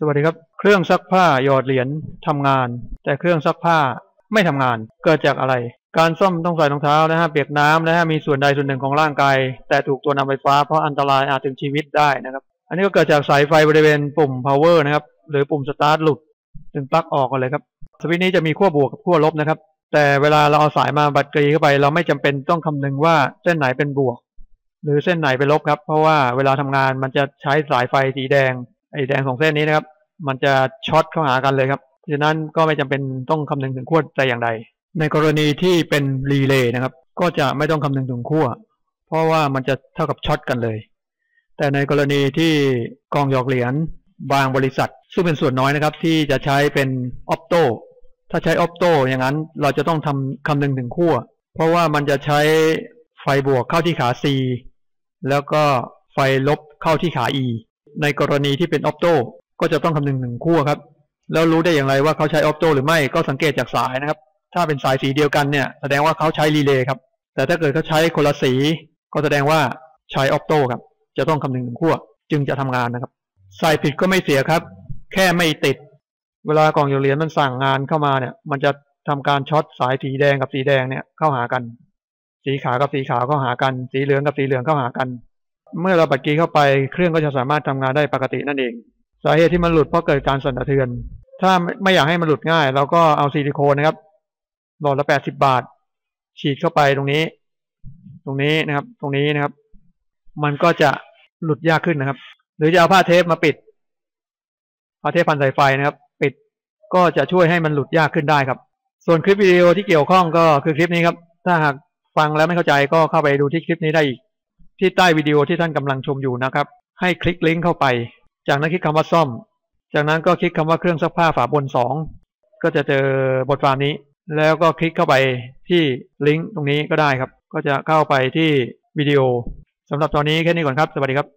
สวัสดีครับ เครื่องซักผ้าหยอดเหรียญทำงาน แต่เครื่องซักผ้าไม่ทำงาน เกิดจากอะไร การซ่อมต้องใส่รองเท้านะฮะเปียกน้ำนะฮะมีส่วนใดส่วนหนึ่งของร่างกายแต่ถูกตัวนำไฟฟ้าเพราะอันตรายอาจถึงชีวิตได้นะครับ อันนี้ก็เกิดจากสายไฟบริเวณปุ่ม power นะครับหรือปุ่ม start หลุดจึงปลั๊กออกกันเลยครับสวิตช์นี้จะมีขั้วบวกกับขั้วลบนะครับ แต่เวลาเราเอาสายมาบัดกรีเข้าไป เราไม่จำเป็นต้องคำนึงว่าเส้นไหนเป็นบวก หรือเส้นไหนเป็นลบครับ เพราะว่าเวลาทำงานมันจะใช้สายไฟสีแดง ไอ้แดงสองเส้นนี้นะครับ มันจะช็อตเข้าหากันเลยครับฉะนั้นก็ไม่จำเป็นต้องคำนึงถึงขั้วแต่อย่างใด ในกรณีที่เป็นรีเลย์นะครับ ก็จะไม่ต้องคำนึงถึงขั้วเพราะว่ามันจะเท่ากับช็อตกันเลย แต่ในกรณีที่กองหยอกเหรียญบางบริษัท ซึ่งเป็นส่วนน้อยนะครับ ที่จะใช้เป็นออปโตถ้าใช้ออปโตอย่างนั้นเราจะต้องทำคำนึงถึงขั้วเพราะว่ามันจะใช้ไฟบวกเข้าที่ขา C แล้วก็ไฟลบเข้าที่ขา E ในกรณีที่เป็นออปโตก็จะต้องคำนึงถึงขั้วครับ แล้วรู้ได้อย่างไรว่าเขาใช้ออปโตหรือไม่ก็สังเกตจากสายนะครับ ถ้าเป็นสายสีเดียวกันเนี่ยแสดงว่าเขาใช้รีเลย์ครับ แต่ถ้าเกิดเขาใช้คนละสี ก็แสดงว่าใช้ออปโตครับ จะต้องคำนึงถึงขั้วจึงจะทำงานนะครับ ใส่ผิดก็ไม่เสียครับ แค่ไม่ติด เวลากล่องโยเหรียญมันสั่งงานเข้ามาเนี่ย มันจะทำการช็อตสายสีแดงกับสีแดงเนี่ยเข้าหากัน สีขาวกับสีขาวเข้าหากัน สีเหลืองกับสีเหลืองเข้าหากัน เมื่อเราบัดกีเข้าไปเครื่องก็จะสามารถทำงานได้ปกตินั่นเอง สาเหตุที่มันหลุดเพราะเกิดการสั่นสะเทือน ถ้าไม่อยากให้มันหลุดง่าย เราก็เอาซิลิโคนนะครับ หลอดละแปดสิบาท ฉีดเข้าไปตรงนี้ ตรงนี้นะครับ ตรงนี้นะครับ มันก็จะหลุดยากขึ้นนะครับ หรือจะเอาผ้าเทปมาปิดผ้าเทปพันสายไฟนะครับ ปิดก็จะช่วยให้มันหลุดยากขึ้นได้ครับ ส่วนคลิปวิดีโอที่เกี่ยวข้องก็คือคลิปนี้ครับ ถ้าหากฟังแล้วไม่เข้าใจก็เข้าไปดูที่คลิปนี้ได้อีก ที่ใต้วิดีโอที่ท่านกำลังชมอยู่นะครับ ให้คลิกลิงก์เข้าไป จากนั้นคลิกคำว่าซ่อม จากนั้นก็คลิกคำว่าเครื่องซักผ้าฝาบนสองก็จะเจอบทความนี้ แล้วก็คลิกเข้าไปที่ลิงก์ตรงนี้ก็ได้ครับ ก็จะเข้าไปที่วิดีโอสำหรับตอนนี้แค่นี้ก่อนครับ สวัสดีครับ